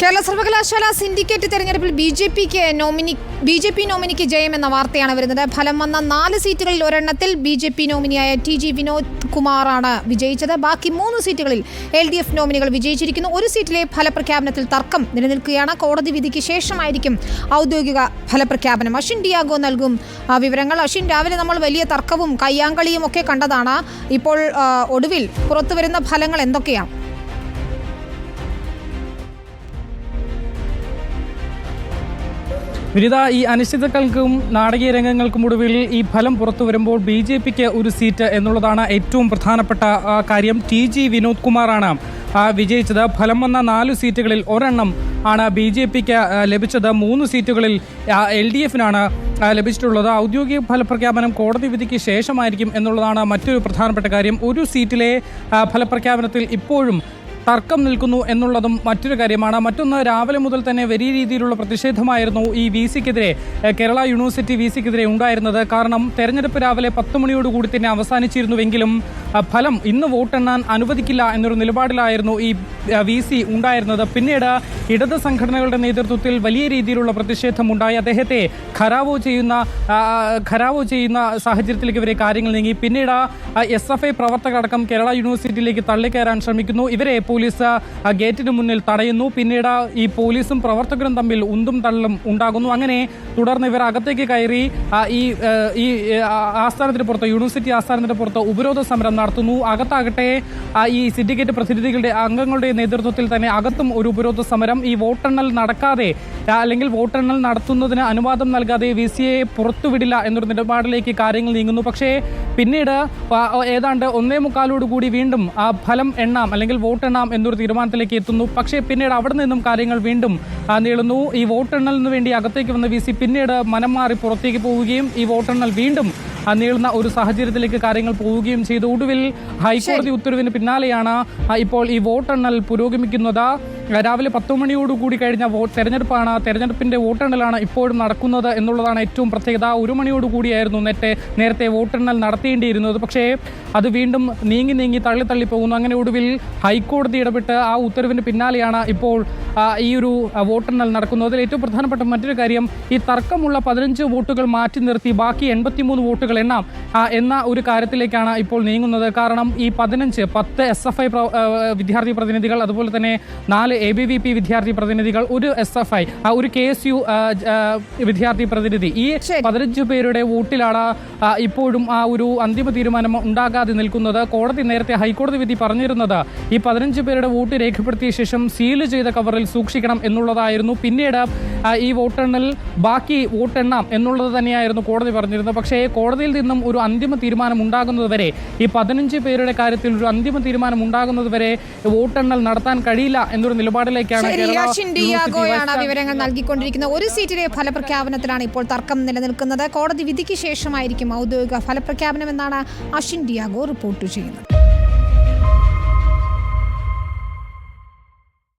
കേരള സർവകലാശാല സിൻഡിക്കേറ്റ് തെരഞ്ഞെടുപ്പിൽ B J പിക്ക് നോമിനി ബി ജെ പി നോമിനിക്ക് ജയം എന്ന വാർത്തയാണ് വരുന്നത്. ഫലം വന്ന നാല് സീറ്റുകളിൽ ഒരെണ്ണത്തിൽ ബി ജെ പി നോമിനിയായ ടി ജി വിനോദ് കുമാറാണ് വിജയിച്ചത്. ബാക്കി മൂന്ന് സീറ്റുകളിൽ എൽ ഡി എഫ് നോമിനികൾ വിജയിച്ചിരിക്കുന്നു. ഒരു സീറ്റിലെ ഫലപ്രഖ്യാപനത്തിൽ തർക്കം നിലനിൽക്കുകയാണ്. കോടതി വിധിക്ക് ശേഷമായിരിക്കും ഔദ്യോഗിക ഫലപ്രഖ്യാപനം. അഷിൻ ഡിയാഗോ നൽകും വിവരങ്ങൾ. അഷിൻ രാവിലെ നമ്മൾ വലിയ തർക്കവും കയ്യാങ്കളിയും ഒക്കെ കണ്ടതാണ്. ഇപ്പോൾ ഒടുവിൽ ഒടുവിൽ പുറത്തുവരുന്ന ഫലങ്ങൾ എന്തൊക്കെയാണ്? വിനിത ഈ അനിശ്ചിതകൾക്കും നാടകീയ രംഗങ്ങൾക്കും ഒടുവിൽ ഈ ഫലം പുറത്തു വരുമ്പോൾ ബി ജെ പിക്ക് ഒരു സീറ്റ് എന്നുള്ളതാണ് ഏറ്റവും പ്രധാനപ്പെട്ട കാര്യം. ടി ജി വിനോദ് കുമാറാണ് വിജയിച്ചത്. ഫലം വന്ന നാല് സീറ്റുകളിൽ ഒരെണ്ണം ആണ് ബി ജെ പിക്ക് ലഭിച്ചത്. മൂന്ന് സീറ്റുകളിൽ എൽ ഡി എഫിനാണ് ലഭിച്ചിട്ടുള്ളത്. ഔദ്യോഗിക ഫലപ്രഖ്യാപനം കോടതി വിധിക്ക് ശേഷമായിരിക്കും എന്നുള്ളതാണ് മറ്റൊരു പ്രധാനപ്പെട്ട കാര്യം. ഒരു സീറ്റിലെ ഫലപ്രഖ്യാപനത്തിൽ ഇപ്പോഴും തർക്കം നിൽക്കുന്നു എന്നുള്ളതും മറ്റൊരു കാര്യമാണ്. മറ്റൊന്ന് രാവിലെ മുതൽ തന്നെ വലിയ രീതിയിലുള്ള പ്രതിഷേധമായിരുന്നു ഈ വി സിക്കെതിരെ കേരള യൂണിവേഴ്സിറ്റി വി സിക്കെതിരെ ഉണ്ടായിരുന്നത്. കാരണം തെരഞ്ഞെടുപ്പ് രാവിലെ പത്ത് മണിയോടുകൂടി തന്നെ അവസാനിച്ചിരുന്നുവെങ്കിലും ഫലം ഇന്ന് വോട്ടെണ്ണാൻ അനുവദിക്കില്ല എന്നൊരു നിലപാടിലായിരുന്നു ഈ വി സി ഉണ്ടായിരുന്നത്. പിന്നീട് ഇടത് സംഘടനകളുടെ നേതൃത്വത്തിൽ വലിയ രീതിയിലുള്ള പ്രതിഷേധമുണ്ടായി. അദ്ദേഹത്തെ ഖരാവോ ചെയ്യുന്ന ഖരാവോ ചെയ്യുന്ന സാഹചര്യത്തിലേക്ക് ഇവരെ കാര്യങ്ങൾ നീങ്ങി. പിന്നീട് എസ് എഫ് ഐ പ്രവർത്തകടക്കം കേരള യൂണിവേഴ്സിറ്റിയിലേക്ക് തള്ളിക്കയറാൻ ശ്രമിക്കുന്നു. ഇവരെ പോലീസ് ഗേറ്റിന് മുന്നിൽ തടയുന്നു. പിന്നീട് ഈ പോലീസും പ്രവർത്തകരും തമ്മിൽ ഉന്തും തള്ളും ഉണ്ടാകുന്നു. അങ്ങനെ തുടർന്ന് ഇവർ അകത്തേക്ക് കയറി ഈ ഈ ആസ്ഥാനത്തിന് പുറത്ത് യൂണിവേഴ്സിറ്റി ആസ്ഥാനത്തിന് പുറത്ത് ഉപരോധ സമരം നടത്തുന്നു. അകത്താകട്ടെ ഈ സിൻഡിക്കേറ്റ് പ്രതിനിധികളുടെ അംഗങ്ങളുടെ നേതൃത്വത്തിൽ തന്നെ അകത്തും ഒരു ഉപരോധ സമരം. ഈ വോട്ടെണ്ണൽ നടക്കാതെ അല്ലെങ്കിൽ വോട്ടെണ്ണൽ നടത്തുന്നതിന് അനുവാദം നൽകാതെ വി സി എ പുറത്തുവിടില്ല എന്നൊരു നിലപാടിലേക്ക് കാര്യങ്ങൾ നീങ്ങുന്നു. പക്ഷേ പിന്നീട് ഏതാണ്ട് ഒന്നേ മുക്കാലോട് കൂടി വീണ്ടും ആ ഫലം എണ്ണാം അല്ലെങ്കിൽ വോട്ടെണ്ണാം എന്നൊരു തീരുമാനത്തിലേക്ക് എത്തുന്നു. പക്ഷേ പിന്നീട് അവിടെ നിന്നും കാര്യങ്ങൾ വീണ്ടും നീളുന്നു. ഈ വോട്ടെണ്ണലിന് വേണ്ടി അകത്തേക്ക് വന്ന വി സി പിന്നീട് മനം മാറി പുറത്തേക്ക് പോവുകയും ഈ വോട്ടെണ്ണൽ വീണ്ടും നീളുന്ന ഒരു സാഹചര്യത്തിലേക്ക് കാര്യങ്ങൾ പോവുകയും ചെയ്തു. ഒടുവിൽ ഹൈക്കോടതി ഉത്തരവിന് പിന്നാലെയാണ് ഇപ്പോൾ ഈ വോട്ടെണ്ണൽ പുരോഗമിക്കുന്നത്. രാവിലെ പത്തു മണിയോടുകൂടി കഴിഞ്ഞ വോട്ട് തെരഞ്ഞെടുപ്പാണ്. തെരഞ്ഞെടുപ്പിന്റെ വോട്ടെണ്ണലാണ് ഇപ്പോഴും നടക്കുന്നത് എന്നുള്ളതാണ് ഏറ്റവും പ്രത്യേകത. ഒരു മണിയോടുകൂടിയായിരുന്നു നേരത്തെ നേരത്തെ വോട്ടെണ്ണൽ നടത്തേണ്ടിയിരുന്നത് പക്ഷേ അത് വീണ്ടും നീങ്ങി നീങ്ങി തള്ളി തള്ളി പോകുന്നു. അങ്ങനെ ഒടുവിൽ ഹൈക്കോടതി ഇടപെട്ട് ആ ഉത്തരവിന് പിന്നാലെയാണ് ഇപ്പോൾ ഈ ഒരു വോട്ടെണ്ണൽ നടക്കുന്നത്. അതിൽ ഏറ്റവും പ്രധാനപ്പെട്ട മറ്റൊരു കാര്യം ഈ തർക്കമുള്ള പതിനഞ്ച് വോട്ടുകൾ മാറ്റി നിർത്തി ബാക്കി എൺപത്തിമൂന്ന് വോട്ടുകൾ എണ്ണാം. എന്ന ഒരു കാര്യത്തിലേക്കാണ് ഇപ്പോൾ നീങ്ങുന്നത്. കാരണം ഈ പതിനഞ്ച് പത്ത് എസ് എഫ് ഐ വിദ്യാർത്ഥി പ്രതിനിധികൾ അതുപോലെ തന്നെ നാല് എ ബി വി പി വിദ്യാർത്ഥി പ്രതിനിധികൾ ഒരു എസ് എഫ് ഐ ഒരു കെ എസ് യു വിദ്യാർത്ഥി പ്രതിനിധി. ഈ. പതിനഞ്ച് പേരുടെ വോട്ടിലാണ് ഇപ്പോഴും ആ ഒരു അന്തിമ തീരുമാനം ഉണ്ടാകാതെ നിൽക്കുന്നത്. കോടതി നേരത്തെ ഹൈക്കോടതി വിധി പറഞ്ഞിരുന്നത് ഈ പതിനഞ്ച് പേരുടെ വോട്ട് രേഖപ്പെടുത്തിയ ശേഷം സീൽ ചെയ്ത കവറിൽ സൂക്ഷിക്കണം എന്നുള്ളതായിരുന്നു. പിന്നീട് ഈ വോട്ടെണ്ണൽ ബാക്കി വോട്ടെണ്ണാം എന്നുള്ളത് തന്നെയായിരുന്നു കോടതി പറഞ്ഞിരുന്നത്. പക്ഷേ കോടതിയിൽ നിന്നും ഒരു അന്തിമ തീരുമാനം ഉണ്ടാകുന്നത് വരെ ഈ പതിനഞ്ച് പേരുടെ കാര്യത്തിൽ ഒരു അന്തിമ തീരുമാനം ഉണ്ടാകുന്നത് വരെ വോട്ടെണ്ണൽ നടത്താൻ കഴിയില്ല എന്നൊരു നിലപാടിലേക്കാണ് ഡിയാഗോയാണ് വിവരങ്ങൾ നൽകിക്കൊണ്ടിരിക്കുന്നത്. ഒരു സീറ്റിലെ ഫലപ്രഖ്യാപനത്തിലാണ് ഇപ്പോൾ തർക്കം നിലനിൽക്കുന്നത്. കോടതി വിധിക്ക് ശേഷമായിരിക്കും ഔദ്യോഗിക ഫലപ്രഖ്യാപനം എന്നാണ് അഷിൻ ഡിയാഗോ റിപ്പോർട്ട് ചെയ്യുന്നത്.